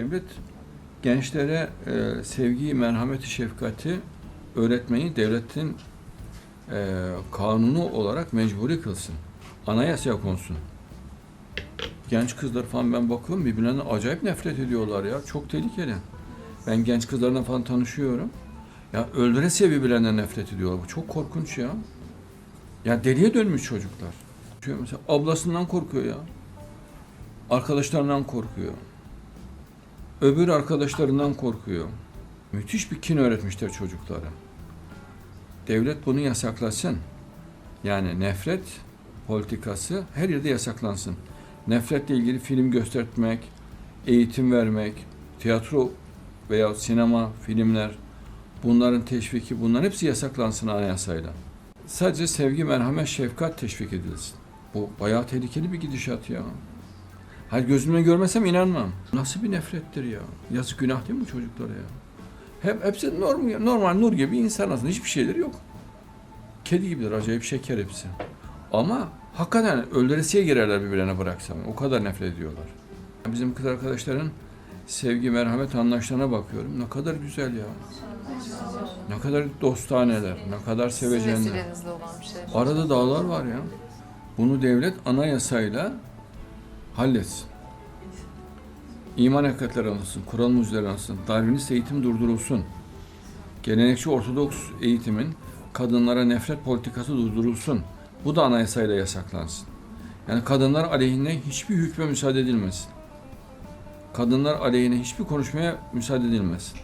Devlet gençlere e, sevgiyi, merhameti, şefkati öğretmeyi devletin e, kanunu olarak mecburi kılsın. Anayasaya konsun. Genç kızlar falan ben bakıyorum birbirlerine acayip nefret ediyorlar ya. Çok tehlikeli. Ben genç kızlarla falan tanışıyorum. Ya öldüresiye birbirlerinden nefret ediyorlar. Bu çok korkunç ya. Ya deliye dönmüş çocuklar. Mesela ablasından korkuyor ya. Arkadaşlarından korkuyor. Öbür arkadaşlarından korkuyor. Müthiş bir kin öğretmişler çocuklara. Devlet bunu yasaklasın. Yani nefret politikası her yerde yasaklansın. Nefretle ilgili film göstermek, eğitim vermek, tiyatro veya sinema, filmler, bunların teşviki, bunların hepsi yasaklansın anayasayla. Sadece sevgi, merhamet, şefkat teşvik edilsin. Bu bayağı tehlikeli bir gidişat ya. Hayır gözümle görmesem inanmam. Nasıl bir nefrettir ya? Yazık günah değil mi bu çocuklara ya? Hep hepsi normal, normal nur gibi insan aslında hiçbir şeyleri yok. Kedi gibidir acayip şeker hepsi. Ama hakikaten öldüresiye girerler birbirlerine bıraksam. O kadar nefret ediyorlar. Bizim kız arkadaşların sevgi, merhamet anlayışlarına bakıyorum. Ne kadar güzel ya. Ne kadar dostaneler, ne kadar bir şey. Arada dağlar var ya. Bunu devlet anayasayla halletsin. İman hakikatleri alınsın, Kur'an mucizeleri alınsın, Darwinist eğitim durdurulsun. Gelenekçi Ortodoks eğitimin kadınlara nefret politikası durdurulsun. Bu da anayasayla yasaklansın. Yani kadınlar aleyhine hiçbir hükme müsaade edilmesin. Kadınlar aleyhine hiçbir konuşmaya müsaade edilmesin.